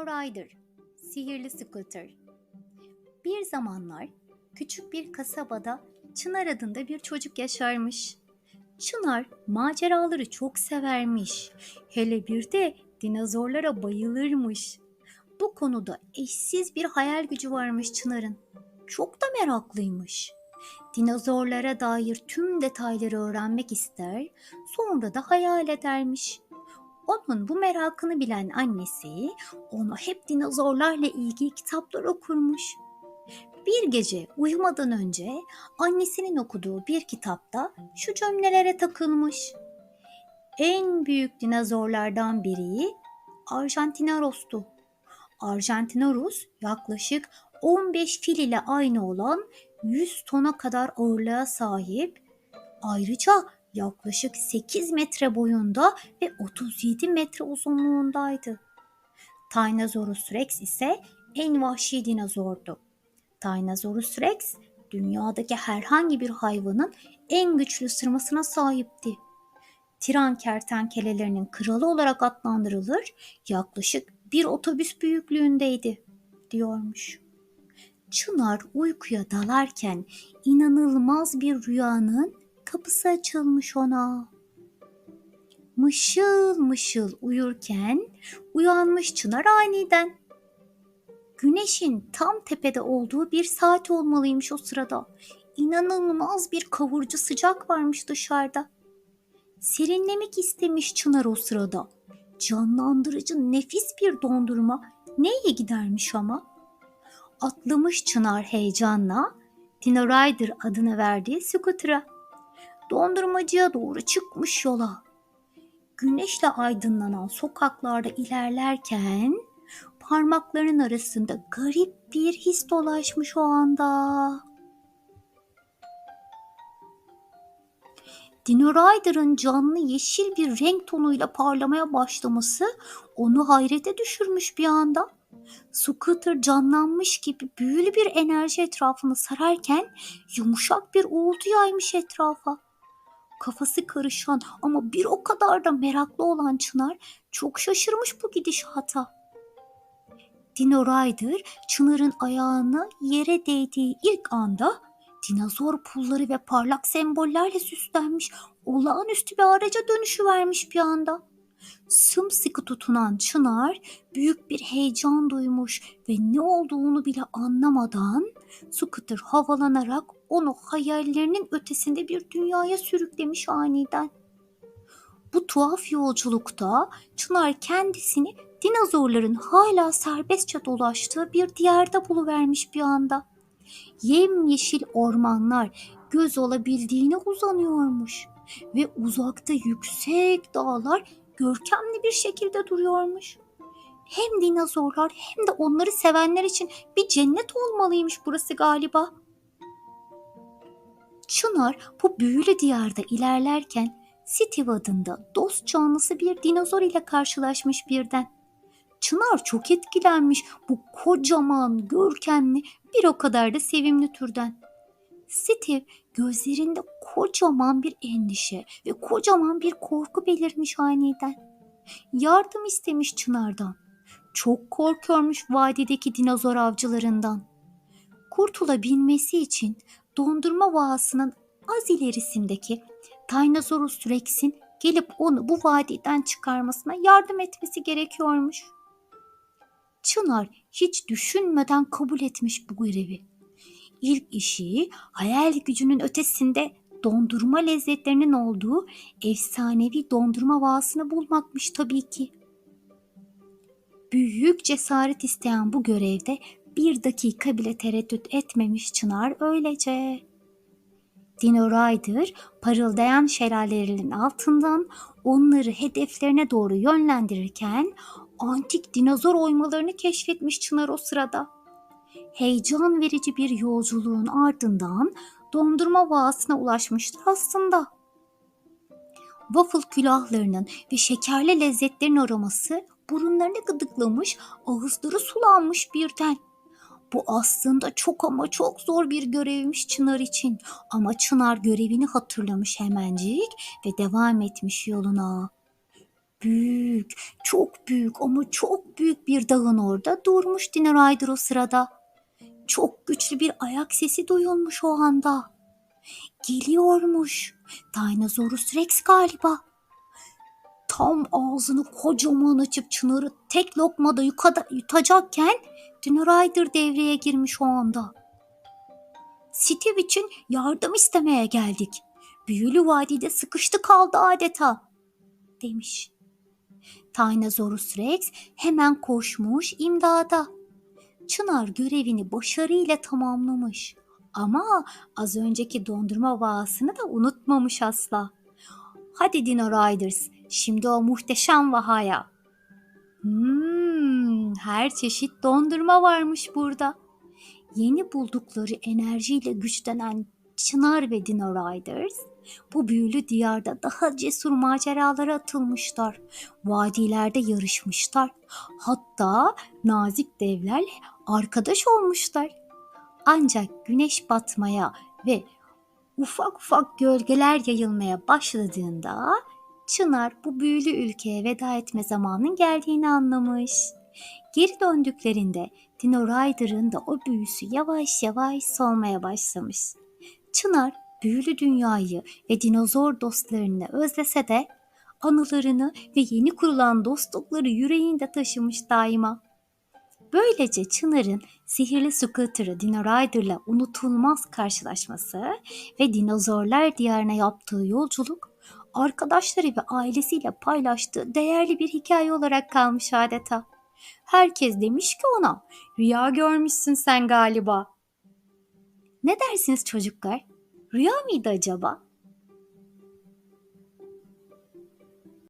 Dino Rider, Sihirli Scooter. Bir zamanlar küçük bir kasabada Çınar adında bir çocuk yaşarmış. Çınar maceraları çok severmiş. Hele bir de dinozorlara bayılırmış. Bu konuda eşsiz bir hayal gücü varmış Çınar'ın. Çok da meraklıymış. Dinozorlara dair tüm detayları öğrenmek ister, sonra da hayal edermiş. Onun bu merakını bilen annesi ona hep dinozorlarla ilgili kitaplar okurmuş. Bir gece uyumadan önce annesinin okuduğu bir kitapta şu cümlelere takılmış. En büyük dinozorlardan biri Argentinosaurus'tu. Argentinosaurus yaklaşık 15 fil ile aynı olan 100 tona kadar ağırlığa sahip. Ayrıca yaklaşık 8 metre boyunda ve 37 metre uzunluğundaydı. Tyrannosaurus rex ise en vahşi dinozordu. Tyrannosaurus rex dünyadaki herhangi bir hayvanın en güçlü ısırmasına sahipti. Tiran kertenkelelerinin kralı olarak adlandırılır, yaklaşık bir otobüs büyüklüğündeydi, diyormuş. Çınar uykuya dalarken inanılmaz bir rüyanın kapısı açılmış ona. Mışıl mışıl uyurken uyanmış Çınar aniden. Güneşin tam tepede olduğu bir saat olmalıymış o sırada. İnanılmaz bir kavurucu sıcak varmış dışarıda. Serinlemek istemiş Çınar o sırada. Canlandırıcı nefis bir dondurma neye gidermiş ama? Atlamış Çınar heyecanla Dino Rider adını verdiği scooter'a. Dondurmacıya doğru çıkmış yola. Güneşle aydınlanan sokaklarda ilerlerken parmaklarının arasında garip bir his dolaşmış o anda. Dino Rider'ın canlı yeşil bir renk tonuyla parlamaya başlaması onu hayrete düşürmüş bir anda. Scooter canlanmış gibi büyülü bir enerji etrafını sararken yumuşak bir uğultu yaymış etrafa. Kafası karışan ama bir o kadar da meraklı olan Çınar çok şaşırmış bu gidişata. Dino Rider Çınar'ın ayağını yere değdiği ilk anda dinozor pulları ve parlak sembollerle süslenmiş olağanüstü bir araca dönüşü vermiş bir anda. Sımsıkı tutunan Çınar büyük bir heyecan duymuş ve ne olduğunu bile anlamadan Scooter havalanarak onu hayallerinin ötesinde bir dünyaya sürüklemiş aniden. Bu tuhaf yolculukta Çınar kendisini dinozorların hala serbestçe dolaştığı bir diyarda buluvermiş bir anda. Yemyeşil ormanlar göz olabildiğine uzanıyormuş ve uzakta yüksek dağlar görkemli bir şekilde duruyormuş. Hem dinozorlar hem de onları sevenler için bir cennet olmalıymış burası galiba. Çınar bu büyülü diyarda ilerlerken Steve adında dost canlısı bir dinozor ile karşılaşmış birden. Çınar çok etkilenmiş bu kocaman, görkemli, bir o kadar da sevimli türden. Steve gözlerinde kocaman bir endişe ve kocaman bir korku belirmiş aniden. Yardım istemiş Çınar'dan. Çok korkuyormuş vadideki dinozor avcılarından. Kurtulabilmesi için dondurma vahasının az ilerisindeki Tyrannosaurus Rex'in gelip onu bu vadiden çıkarmasına yardım etmesi gerekiyormuş. Çınar hiç düşünmeden kabul etmiş bu görevi. İlk işi hayal gücünün ötesinde dondurma lezzetlerinin olduğu efsanevi dondurma vahasını bulmakmış tabii ki. Büyük cesaret isteyen bu görevde bir dakika bile tereddüt etmemiş Çınar öylece. Dino Rider parıldayan şelalelerin altından onları hedeflerine doğru yönlendirirken antik dinozor oymalarını keşfetmiş Çınar o sırada. Heyecan verici bir yolculuğun ardından dondurma vahasına ulaşmıştı aslında. Waffle külahlarının ve şekerli lezzetlerin aroması burunlarını gıdıklamış, ağızları sulanmış birden. Bu aslında çok ama çok zor bir görevmiş Çınar için. Ama Çınar görevini hatırlamış hemencik ve devam etmiş yoluna. Büyük, çok büyük ama çok büyük bir dağın orada durmuş Dino Rider o sırada. Çok güçlü bir ayak sesi duyulmuş o anda. Geliyormuş. Dinosaurus Rex galiba. Tam ağzını kocaman açıp Çınar'ı tek lokmada yukada, yutacakken Dino Rider devreye girmiş o anda. Steve için yardım istemeye geldik. Büyülü vadide sıkıştı kaldı adeta demiş. Tyrannosaurus Rex hemen koşmuş imdada. Çınar görevini başarıyla tamamlamış. Ama az önceki dondurma vahasını da unutmamış asla. Hadi Dino Riders, şimdi o muhteşem vahaya. Hmm, her çeşit dondurma varmış burada. Yeni buldukları enerjiyle güçlenen Çınar ve Dino Riders bu büyülü diyarda daha cesur maceralara atılmışlar. Vadilerde yarışmışlar. Hatta nazik devlerle arkadaş olmuşlar. Ancak güneş batmaya ve ufak ufak gölgeler yayılmaya başladığında Çınar bu büyülü ülkeye veda etme zamanının geldiğini anlamış. Geri döndüklerinde Dino Rider'ın da o büyüsü yavaş yavaş solmaya başlamış. Çınar büyülü dünyayı ve dinozor dostlarını özlese de anılarını ve yeni kurulan dostlukları yüreğinde taşımış daima. Böylece Çınar'ın sihirli scooter'ı Dino Rider'la unutulmaz karşılaşması ve dinozorlar diyarına yaptığı yolculuk arkadaşları ve ailesiyle paylaştığı değerli bir hikaye olarak kalmış adeta. Herkes demiş ki ona, rüya görmüşsün sen galiba. Ne dersiniz çocuklar? Rüya mıydı acaba?